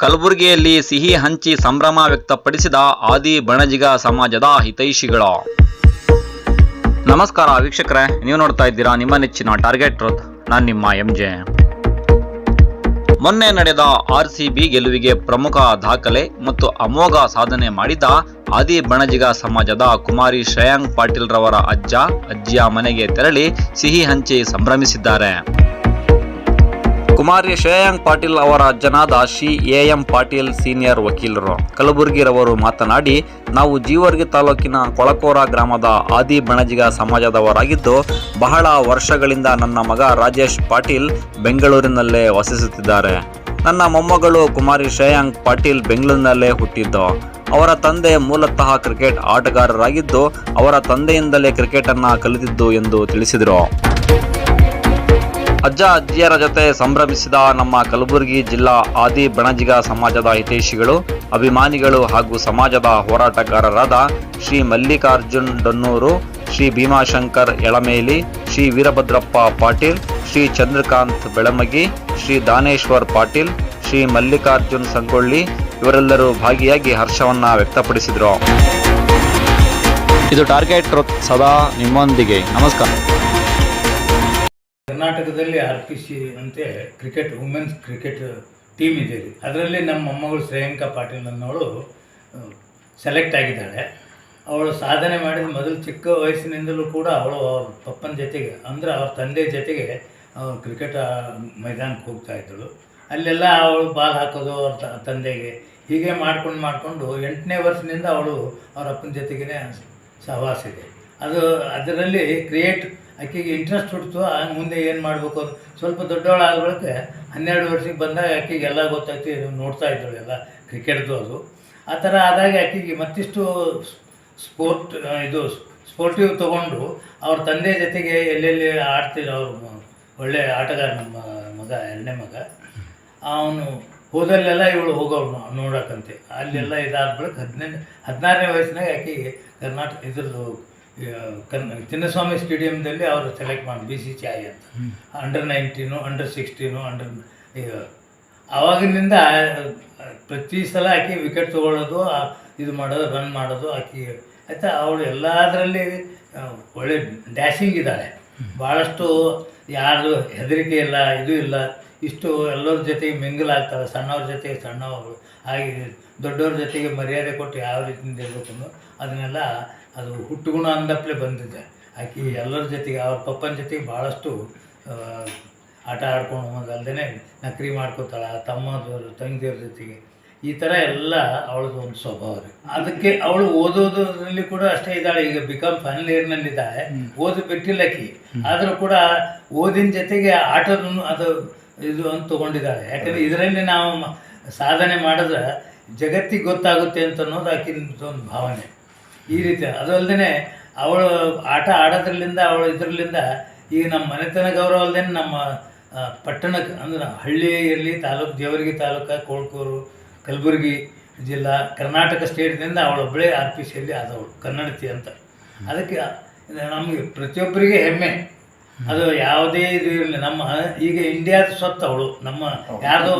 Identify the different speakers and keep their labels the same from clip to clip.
Speaker 1: ಕಲಬುರಗಿಯಲ್ಲಿ ಸಿಹಿ ಹಂಚಿ ಸಂಭ್ರಮ ವ್ಯಕ್ತಪಡಿಸಿದ ಆದಿ ಬಣಜಿಗ ಸಮಾಜದ ಹಿತೈಷಿಗಳ. ನಮಸ್ಕಾರ ವೀಕ್ಷಕರೇ, ನೀವು ನೋಡ್ತಾ ಇದ್ದೀರಾ ನಿಮ್ಮ ನೆಚ್ಚಿನ ಟಾರ್ಗೆಟ್ ರೋತ್ ನಾನು ನಿಮ್ಮ ಎಂ ಜೆ. ಮೊನ್ನೆ ನಡೆದ ಆರ್ ಸಿ ಬಿ ಗೆಲುವಿಗೆ ಪ್ರಮುಖ ದಾಖಲೆ ಮತ್ತು ಅಮೋಘ ಸಾಧನೆ ಮಾಡಿದ ಆದಿ ಬಣಜಿಗ ಸಮಾಜದ ಕುಮಾರಿ ಶ್ರೇಯಾಂಗ್ ಪಾಟೀಲ್ ರವರ ಅಜ್ಜ, ಅಜ್ಜಿಯ ಮನೆಗೆ ತೆರಳಿ ಸಿಹಿ ಹಂಚಿ ಸಂಭ್ರಮಿಸಿದ್ದಾರೆ. ಕುಮಾರಿ ಶ್ರೇಯಾಂಗ್ ಪಾಟೀಲ್ ಅವರ ಅಜ್ಜನಾದ Shri A M Patil senior ವಕೀಲರು. ಕಲಬುರಗಿರವರು ಮಾತನಾಡಿ, ನಾವು ಜೀವರ್ಗಿ ತಾಲೂಕಿನ ಕೊಳಕೋರ ಗ್ರಾಮದ ಆದಿ ಬಣಜಿಗ ಸಮಾಜದವರಾಗಿದ್ದು, ಬಹಳ ವರ್ಷಗಳಿಂದ ನನ್ನ ಮಗ ರಾಜೇಶ್ ಪಾಟೀಲ್ ಬೆಂಗಳೂರಿನಲ್ಲೇ ವಾಸಿಸುತ್ತಿದ್ದಾರೆ. ನನ್ನ ಮೊಮ್ಮಗಳು ಕುಮಾರಿ ಶ್ರೇಯಾಂಗ್ ಪಾಟೀಲ್ ಬೆಂಗಳೂರಿನಲ್ಲೇ ಹುಟ್ಟಿದ್ದು. ಅವರ ತಂದೆ ಮೂಲತಃ ಕ್ರಿಕೆಟ್ ಆಟಗಾರರಾಗಿದ್ದು, ಅವರ ತಂದೆಯಿಂದಲೇ ಕ್ರಿಕೆಟ್ ಅನ್ನ ಕಲಿತಿದ್ದು ಎಂದು ತಿಳಿಸಿದರು. ಅಜ್ಜ ಅಜ್ಜಿಯರ ಜೊತೆ ಸಂಭ್ರಮಿಸಿದ ನಮ್ಮ ಕಲಬುರಗಿ ಜಿಲ್ಲಾ ಆದಿ ಬಣಜಿಗ ಸಮಾಜದ ಹಿತೈಷಿಗಳು, ಅಭಿಮಾನಿಗಳು ಹಾಗೂ ಸಮಾಜದ ಹೋರಾಟಗಾರರಾದ ಶ್ರೀ ಮಲ್ಲಿಕಾರ್ಜುನ್ ಡೊನ್ನೂರು, ಶ್ರೀ ಭೀಮಾಶಂಕರ್ ಎಳಮೇಲಿ, ಶ್ರೀ ವೀರಭದ್ರಪ್ಪ ಪಾಟೀಲ್, ಶ್ರೀ ಚಂದ್ರಕಾಂತ್ ಬೆಳಮಗಿ, ಶ್ರೀ ದಾನೇಶ್ವರ್ ಪಾಟೀಲ್, ಶ್ರೀ ಮಲ್ಲಿಕಾರ್ಜುನ್ ಸಂಗೊಳ್ಳಿ ಇವರೆಲ್ಲರೂ ಭಾಗಿಯಾಗಿ ಹರ್ಷವನ್ನ ವ್ಯಕ್ತಪಡಿಸಿದರು. ಇದು ಟಾರ್ಗೆಟ್ ಸದಾ ನಿಮ್ಮೊಂದಿಗೆ. ನಮಸ್ಕಾರ.
Speaker 2: ಕರ್ನಾಟಕದಲ್ಲಿ ಆರ್ ಪಿ ಸಿ ಅಂತೆ ಕ್ರಿಕೆಟ್ ವುಮೆನ್ಸ್ ಕ್ರಿಕೆಟ್ ಟೀಮ್ ಇದೆ ರೀ ಅದರಲ್ಲಿ ನಮ್ಮ ಮೊಮ್ಮಗಳು ಶ್ರೇಯಾಂಕಾ ಪಾಟೀಲ್ ಅನ್ನೋಳು ಸೆಲೆಕ್ಟ್ ಆಗಿದ್ದಾಳೆ. ಅವಳು ಸಾಧನೆ ಮಾಡಿದ ಮೊದಲು ಚಿಕ್ಕ ವಯಸ್ಸಿನಿಂದಲೂ ಕೂಡ ಅವಳು ಅವ್ರ ಪಪ್ಪನ ಜೊತೆಗೆ, ಅಂದರೆ ಅವ್ರ ತಂದೆ ಜೊತೆಗೆ ಕ್ರಿಕೆಟ್ ಮೈದಾನಕ್ಕೆ ಹೋಗ್ತಾ ಇದ್ದಳು. ಅಲ್ಲೆಲ್ಲ ಅವಳು ಬಾಲ್ ಹಾಕೋದು ಅವ್ರ ತಂದೆಗೆ. ಹೀಗೆ ಮಾಡ್ಕೊಂಡು ಮಾಡಿಕೊಂಡು ಎಂಟನೇ ವರ್ಷದಿಂದ ಅವಳು ಅವ್ರ ಅಪ್ಪನ ಜೊತೆಗೇ ಸಹವಾಸ ಇದೆ. ಅದು, ಅದರಲ್ಲಿ ಕ್ರಿಯೇಟ್ ಆಕೆಗೆ ಇಂಟ್ರೆಸ್ಟ್ ಹುಡ್ತು ಆ ಮುಂದೆ ಏನು ಮಾಡಬೇಕು ಸ್ವಲ್ಪ ದೊಡ್ಡವಳು ಬಳಿಕ ಹನ್ನೆರಡು ವರ್ಷಕ್ಕೆ ಬಂದಾಗ ಆಕೆಗೆ ಎಲ್ಲ ಗೊತ್ತಾಯ್ತು ನೋಡ್ತಾ ಇದ್ದಳು ಎಲ್ಲ ಕ್ರಿಕೆಟ್ದು ಅದು. ಆ ಥರ ಆದಾಗ ಆಕೆಗೆ ಮತ್ತಿಷ್ಟು ಸ್ಪೋರ್ಟ್ ಇದು ಸ್ಪೋರ್ಟಿವ್ ತೊಗೊಂಡು ಅವ್ರ ತಂದೆ ಜೊತೆಗೆ ಎಲ್ಲೆಲ್ಲಿ ಆಡ್ತಿದ್ರು ಅವರು, ಒಳ್ಳೆ ಆಟಗಾರ ನಮ್ಮ ಮಗ, ಎರಡನೇ ಮಗ. ಅವನು ಹೋದಲ್ಲೆಲ್ಲ ಇವಳು ಹೋಗೋಣ ನೋಡೋಕ್ಕಂತೆ. ಅಲ್ಲೆಲ್ಲ ಇದಾದ ಬಳಿಕ ಹದಿನೈದು, ಹದಿನಾರನೇ ವಯಸ್ಸಿನಾಗ ಆಕೆಗೆ ಕರ್ನಾಟಕ ಇದ್ರದ್ದು ಕನ್ ಚಿನ್ನಸ್ವಾಮಿ ಸ್ಟೇಡಿಯಮ್ದಲ್ಲಿ ಅವರು ಸೆಲೆಕ್ಟ್ ಮಾಡಿ ಬಿ ಸಿ ಸಿ ಐ ಅಂತ. Under nineteen under sixteen under ಆವಾಗಿನಿಂದ ಪ್ರತಿ ಸಲ ಆಕೆ ವಿಕೆಟ್ ತೊಗೊಳ್ಳೋದು ಇದು ಮಾಡೋದು ರನ್ ಮಾಡೋದು ಆಕೆ ಆಯಿತಾ ಅವಳು ಎಲ್ಲದರಲ್ಲಿ ಒಳ್ಳೆ ಡ್ಯಾಶಿಂಗ್ ಇದ್ದಾಳೆ. ಭಾಳಷ್ಟು ಯಾರು ಹೆದರಿಕೆ ಇಲ್ಲ ಇದು ಇಲ್ಲ ಇಷ್ಟು ಎಲ್ಲರ ಜೊತೆಗೆ ಮಿಂಗಲ್ ಆಗ್ತಾಳೆ ಸಣ್ಣವ್ರ ಜೊತೆಗೆ ಸಣ್ಣವರು ಹಾಗೆ ದೊಡ್ಡವ್ರ ಜೊತೆಗೆ ಮರ್ಯಾದೆ ಕೊಟ್ಟು ಯಾವ ರೀತಿಯಿಂದ ಇರಬೇಕು ಅದನ್ನೆಲ್ಲ ಅದು ಹುಟ್ಟುಗುಣ ಅಂದಪ್ಲೆ ಬಂದಿದೆ. ಆಕೆ ಎಲ್ಲರ ಜೊತೆಗೆ ಅವ್ರ ಪಪ್ಪನ ಜೊತೆಗೆ ಭಾಳಷ್ಟು ಆಟ ಆಡ್ಕೊಂಡು ಹೋಗೋದಲ್ದೇ ನಕರಿ ಮಾಡ್ಕೋತಾಳೆ ತಮ್ಮದವರು ತಂಗಿಯವ್ರ ಜೊತೆಗೆ. ಈ ಥರ ಎಲ್ಲ ಅವಳದು ಒಂದು ಸ್ವಭಾವ ರೀ. ಅದಕ್ಕೆ ಅವಳು ಓದೋದ್ರಲ್ಲಿ ಕೂಡ ಅಷ್ಟೇ ಇದ್ದಾಳೆ. ಈಗ ಬಿಕಾಮ್ ಫೈನಲ್ ಇಯರ್ನಲ್ಲಿದ್ದಾಳೆ ಓದು ಬಿಟ್ಟಿಲ್ಲ ಕಿ ಆದರೂ ಕೂಡ ಓದಿನ ಜೊತೆಗೆ ಆಟದನ್ನು ಅದು ಇದು ಅಂತ ತೊಗೊಂಡಿದ್ದಾಳೆ. ಯಾಕಂದರೆ ಇದರಲ್ಲಿ ನಾವು ಸಾಧನೆ ಮಾಡಿದ್ರೆ ಜಗತ್ತಿಗೆ ಗೊತ್ತಾಗುತ್ತೆ ಅಂತ ಅನ್ನೋದು ಆಕಿನ ಒಂದು ಭಾವನೆ. ಈ ರೀತಿ ಅದಲ್ಲದೆ ಅವಳು ಆಟ ಆಡೋದ್ರಲ್ಲಿಂದ ಅವಳು ಇದರಲ್ಲಿಂದ ಈಗ ನಮ್ಮ ಮನೆತನ ಗೌರವ ಅಲ್ಲದೆ ನಮ್ಮ ಪಟ್ಟಣಕ್ಕೆ ಅಂದ್ರೆ ಹಳ್ಳಿಯಲ್ಲಿ ತಾಲೂಕು ದೇವರಿಗೆ ತಾಲೂಕು ಕೋಳ್ಕೂರು ಕಲಬುರಗಿ ಜಿಲ್ಲಾ ಕರ್ನಾಟಕ ಸ್ಟೇಟ್ನಿಂದ ಅವಳೊಬ್ಬಳೇ ಆರ್ ಪಿ ಸಿಯಲ್ಲಿ ಆದವಳು ಕನ್ನಡತಿ ಅಂತ. ಅದಕ್ಕೆ ನಮಗೆ ಪ್ರತಿಯೊಬ್ಬರಿಗೆ ಹೆಮ್ಮೆ. ಅದು ಯಾವುದೇ ಇದು ಇರಲಿ ನಮ್ಮ ಈಗ ಇಂಡಿಯಾದ ಸ್ವತ್ತು ಅವಳು ನಮ್ಮ ಯಾರ್ದೋ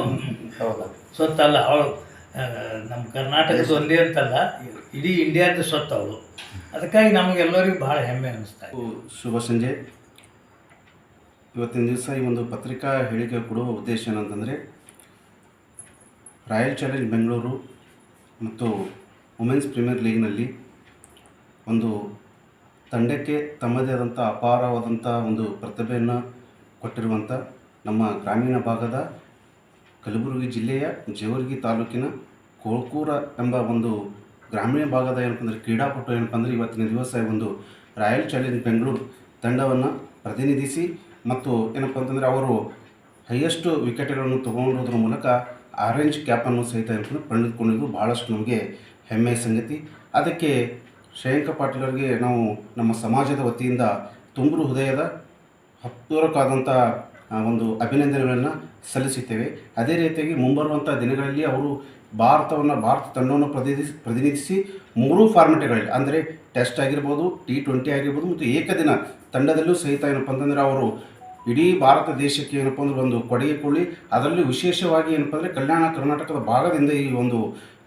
Speaker 2: ಸ್ವತ್ತಲ್ಲ ಅವಳು. ನಮ್ಮ ಕರ್ನಾಟಕದ ಒಂದೇ ಅಂತಲ್ಲ, ಇಡೀ ಇಂಡಿಯಾದ ಸ್ವತ್ತು ಅವಳು ಅದಕ್ಕಾಗಿ ನಮಗೆಲ್ಲರಿಗೂ ಭಾಳ ಹೆಮ್ಮೆ ಅನ್ನಿಸ್ತಾ
Speaker 3: ಶುಭ ಸಂಜೆ. ಇವತ್ತಿನ ದಿವಸ ಈ ಒಂದು ಪತ್ರಿಕಾ ಹೇಳಿಕೆ ಕೊಡುವ ಉದ್ದೇಶ ಏನಂತಂದರೆ, ರಾಯಲ್ ಚಾಲೆಂಜ್ ಬೆಂಗಳೂರು ಮತ್ತು ವುಮೆನ್ಸ್ ಪ್ರೀಮಿಯರ್ ಲೀಗ್ನಲ್ಲಿ ಒಂದು ತಂಡಕ್ಕೆ ತಮ್ಮದೇ ಆದಂಥ ಅಪಾರವಾದಂಥ ಒಂದು ಪ್ರತಿಭೆಯನ್ನು ಕೊಟ್ಟಿರುವಂಥ ನಮ್ಮ ಗ್ರಾಮೀಣ ಭಾಗದ ಕಲಬುರಗಿ ಜಿಲ್ಲೆಯ ಜೇವರ್ಗಿ ತಾಲೂಕಿನ ಕೋಳ್ಕೂರ ಎಂಬ ಒಂದು ಗ್ರಾಮೀಣ ಭಾಗದ ಏನಪ್ಪ ಅಂದರೆ ಕ್ರೀಡಾಪಟು ಏನಪ್ಪ ಅಂದರೆ ಇವತ್ತಿನ ದಿವಸ ಒಂದು ರಾಯಲ್ ಚಾಲೆಂಜ್ ಬೆಂಗಳೂರು ತಂಡವನ್ನು ಪ್ರತಿನಿಧಿಸಿ ಮತ್ತು ಏನಪ್ಪ ಅಂತಂದರೆ ಅವರು ಹೈಯೆಸ್ಟ್ ವಿಕೆಟ್ಗಳನ್ನು ತಗೊಂಡೋದ್ರ ಮೂಲಕ ಆರೆಂಜ್ ಕ್ಯಾಪನ್ನು ಸಹಿತ ಏನಪ್ಪ ಪಡೆದುಕೊಂಡಿದ್ದು ಭಾಳಷ್ಟು ನಮಗೆ ಹೆಮ್ಮೆಯ ಸಂಗತಿ. ಅದಕ್ಕೆ ಶ್ರೇಯಾಂಕ ಪಾಟೀಲ್ ನಾವು ನಮ್ಮ ಸಮಾಜದ ವತಿಯಿಂದ ತುಂಬು ಹೃದಯದ ಹತ್ತೂರಕ್ಕಾದಂಥ ಒಂದು ಅಭಿನಂದನೆಗಳನ್ನು ಸಲ್ಲಿಸುತ್ತೇವೆ. ಅದೇ ರೀತಿಯಾಗಿ ಮುಂಬರುವಂಥ ದಿನಗಳಲ್ಲಿ ಅವರು ಭಾರತವನ್ನು, ಭಾರತ ತಂಡವನ್ನು ಪ್ರತಿನಿಧಿಸಿ ಪ್ರತಿನಿಧಿಸಿ ಮೂರೂ ಫಾರ್ಮೆಟ್ಗಳಲ್ಲಿ ಅಂದರೆ ಟೆಸ್ಟ್ ಆಗಿರ್ಬೋದು ಟಿ ಟ್ವೆಂಟಿ ಆಗಿರ್ಬೋದು, ಮತ್ತು ಏಕದಿನ ತಂಡದಲ್ಲೂ ಸಹಿತ ಏನಪ್ಪ ಅಂತಂದರೆ ಅವರು ಇಡೀ ಭಾರತ ದೇಶಕ್ಕೆ ಏನಪ್ಪ ಅಂದ್ರೆ ಒಂದು ಕೊಡುಗೆ ಕೊಡಿ. ಅದರಲ್ಲಿ ವಿಶೇಷವಾಗಿ ಏನಪ್ಪ ಅಂದರೆ ಕಲ್ಯಾಣ ಕರ್ನಾಟಕದ ಭಾಗದಿಂದ ಈ ಒಂದು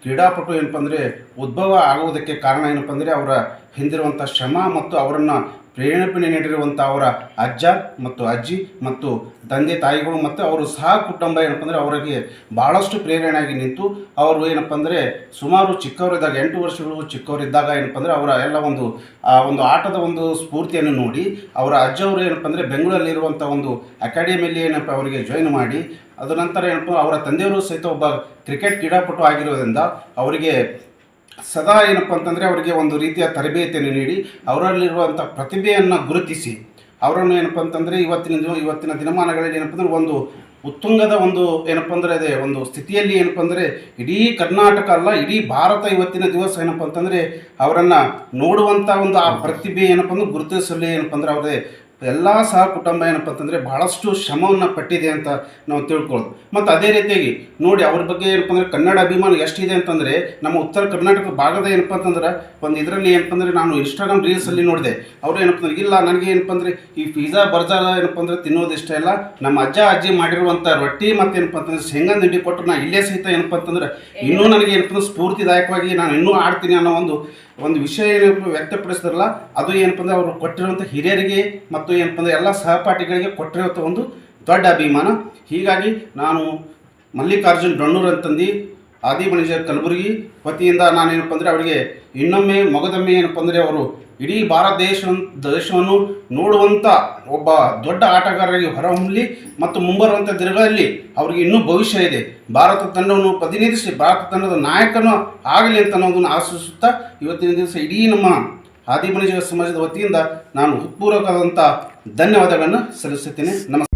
Speaker 3: ಕ್ರೀಡಾಪಟು ಏನಪ್ಪ ಅಂದರೆ ಉದ್ಭವ ಆಗುವುದಕ್ಕೆ ಕಾರಣ ಏನಪ್ಪ ಅಂದರೆ ಅವರ ಹಿಂದಿರುವಂಥ ಶ್ರಮ ಮತ್ತು ಅವರನ್ನು ಪ್ರೇರಣೆ ನೀಡಿರುವಂಥ ಅವರ ಅಜ್ಜ ಮತ್ತು ಅಜ್ಜಿ ಮತ್ತು ತಂದೆ ತಾಯಿಗಳು ಮತ್ತು ಅವರು ಸಹ ಕುಟುಂಬ ಏನಪ್ಪ ಅಂದರೆ ಅವರಿಗೆ ಭಾಳಷ್ಟು ಪ್ರೇರಣೆಯಾಗಿ ನಿಂತು ಅವರು ಏನಪ್ಪ ಅಂದರೆ ಸುಮಾರು ಚಿಕ್ಕವರಿದ್ದಾಗ, ಎಂಟು ವರ್ಷಗಳು ಚಿಕ್ಕವರಿದ್ದಾಗ ಏನಪ್ಪ ಅಂದರೆ ಅವರ ಎಲ್ಲ ಒಂದು, ಆ ಒಂದು ಆಟದ ಒಂದು ಸ್ಫೂರ್ತಿಯನ್ನು ನೋಡಿ ಅವರ ಅಜ್ಜವರು ಏನಪ್ಪ ಅಂದರೆ ಬೆಂಗಳೂರಲ್ಲಿರುವಂಥ ಒಂದು ಅಕಾಡೆಮಿಯಲ್ಲಿ ಏನಪ್ಪ ಅವರಿಗೆ ಜಾಯಿನ್ ಮಾಡಿ ಅದ ನಂತರ ಏನಪ್ಪ ಅವರ ತಂದೆಯವರು ಸಹಿತ ಒಬ್ಬ ಕ್ರಿಕೆಟ್ ಕ್ರೀಡಾಪಟು ಆಗಿರೋದ್ರಿಂದ ಅವರಿಗೆ ಸದಾ ಏನಪ್ಪ ಅಂತಂದರೆ ಅವರಿಗೆ ಒಂದು ರೀತಿಯ ತರಬೇತಿಯನ್ನು ನೀಡಿ ಅವರಲ್ಲಿರುವಂಥ ಪ್ರತಿಭೆಯನ್ನು ಗುರುತಿಸಿ, ಅವರನ್ನು ಏನಪ್ಪ ಅಂತಂದರೆ ಇವತ್ತಿನ ಇವತ್ತಿನ ದಿನಮಾನಗಳಲ್ಲಿ ಏನಪ್ಪ ಅಂದರೆ ಒಂದು ಉತ್ತುಂಗದ ಒಂದು ಏನಪ್ಪ ಅಂದರೆ ಅದೇ, ಒಂದು ಸ್ಥಿತಿಯಲ್ಲಿ ಏನಪ್ಪ ಅಂದರೆ ಇಡೀ ಕರ್ನಾಟಕ ಅಲ್ಲ, ಇಡೀ ಭಾರತ ಇವತ್ತಿನ ದಿವಸ ಏನಪ್ಪ ಅಂತಂದರೆ ಅವರನ್ನು ನೋಡುವಂಥ ಒಂದು ಆ ಪ್ರತಿಭೆ ಏನಪ್ಪ ಅಂದ್ರೆ ಗುರುತಿಸಲಿ ಏನಪ್ಪ ಅಂದರೆ ಅವರೇ ಎಲ್ಲ ಸಹ ಕುಟುಂಬ ಏನಪ್ಪ ಅಂತಂದರೆ ಭಾಳಷ್ಟು ಶ್ರಮವನ್ನು ಪಟ್ಟಿದೆ ಅಂತ ನಾವು ತಿಳ್ಕೊಳ್ಳೋದು ಮತ್ತು ಅದೇ ರೀತಿಯಾಗಿ ನೋಡಿ ಅವ್ರ ಬಗ್ಗೆ ಏನಪ್ಪ ಅಂದರೆ ಕನ್ನಡ ಅಭಿಮಾನ ಎಷ್ಟಿದೆ ಅಂತಂದರೆ ನಮ್ಮ ಉತ್ತರ ಕರ್ನಾಟಕ ಭಾಗದ ಏನಪ್ಪ ಅಂತಂದ್ರೆ ಒಂದು ಇದರಲ್ಲಿ ಏನಪ್ಪ ಅಂದರೆ ನಾನು ಇನ್ಸ್ಟಾಗ್ರಾಮ್ ರೀಲ್ಸಲ್ಲಿ ನೋಡಿದೆ. ಅವರು ಏನಪ್ಪ ಅಂದ್ರೆ ಇಲ್ಲ ನನಗೆ ಏನಪ್ಪ ಅಂದರೆ ಈ ಪಿಜ್ಜಾ ಬರ್ಜರ್ ಏನಪ್ಪ ಅಂದರೆ ತಿನ್ನೋದು ಇಷ್ಟ ಇಲ್ಲ. ನಮ್ಮ ಅಜ್ಜ ಅಜ್ಜಿ ಮಾಡಿರುವಂಥ ರೊಟ್ಟಿ ಮತ್ತು ಏನಪ್ಪ ಅಂತಂದ್ರೆ ಶೇಂಗಾ ತಿಂಡಿ ಕೊಟ್ಟರು ನಾನು ಇಲ್ಲೇ ಸಹಿತ ಏನಪ್ಪ ಅಂತಂದ್ರೆ ಇನ್ನೂ ನನಗೆ ಏನಪ್ಪ ಅಂದ್ರೆ ಸ್ಫೂರ್ತಿದಾಯಕವಾಗಿ ನಾನು ಇನ್ನೂ ಆಡ್ತೀನಿ ಅನ್ನೋ ಒಂದು ಒಂದು ವಿಷಯ ಏನಪ್ಪ ಅದು ಏನಪ್ಪ ಅಂದ್ರೆ ಅವರು ಕೊಟ್ಟಿರುವಂಥ ಹಿರಿಯರಿಗೆ ಮತ್ತು ಏನಪ್ಪ ಅಂದ್ರೆ ಎಲ್ಲ ಸಹಪಾಠಿಗಳಿಗೆ ಕೊಟ್ಟಿರುವಂಥ ಒಂದು ದೊಡ್ಡ ಅಭಿಮಾನ. ಹೀಗಾಗಿ ನಾನು ಮಲ್ಲಿಕಾರ್ಜುನ್ ಡೊಣ್ಣೂರ್ ಅಂತಂದು ಆದಿಮಣಿಜ ಕಲಬುರಗಿ ವತಿಯಿಂದ ನಾನೇನಪ್ಪ ಅಂದರೆ ಅವರಿಗೆ ಇನ್ನೊಮ್ಮೆ ಮೊಗದೊಮ್ಮೆ ಏನಪ್ಪ ಅಂದರೆ ಅವರು ಇಡೀ ಭಾರತ ದೇಶ ದೇಶವನ್ನು ನೋಡುವಂಥ ಒಬ್ಬ ದೊಡ್ಡ ಆಟಗಾರರಿಗೆ ಹೊರಹೊಮ್ಮಲಿ ಮತ್ತು ಮುಂಬರುವಂಥ ದಿನಗಳಲ್ಲಿ ಅವರಿಗೆ ಇನ್ನೂ ಭವಿಷ್ಯ ಇದೆ. ಭಾರತ ತಂಡವನ್ನು ಪ್ರತಿನಿಧಿಸಿ, ಭಾರತ ತಂಡದ ನಾಯಕನು ಆಗಲಿ ಅಂತ ಅನ್ನೋದನ್ನು ಆಶಿಸುತ್ತಾ ಇವತ್ತಿನ ದಿವಸ ಇಡೀ ನಮ್ಮ ಆದಿಮನಿಜ ಸಮಾಜದ ವತಿಯಿಂದ ನಾನು ಹೃತ್ಪೂರ್ವಕವಾದಂಥ ಧನ್ಯವಾದಗಳನ್ನು ಸಲ್ಲಿಸುತ್ತೇನೆ. ನಮಸ್ಕಾರ.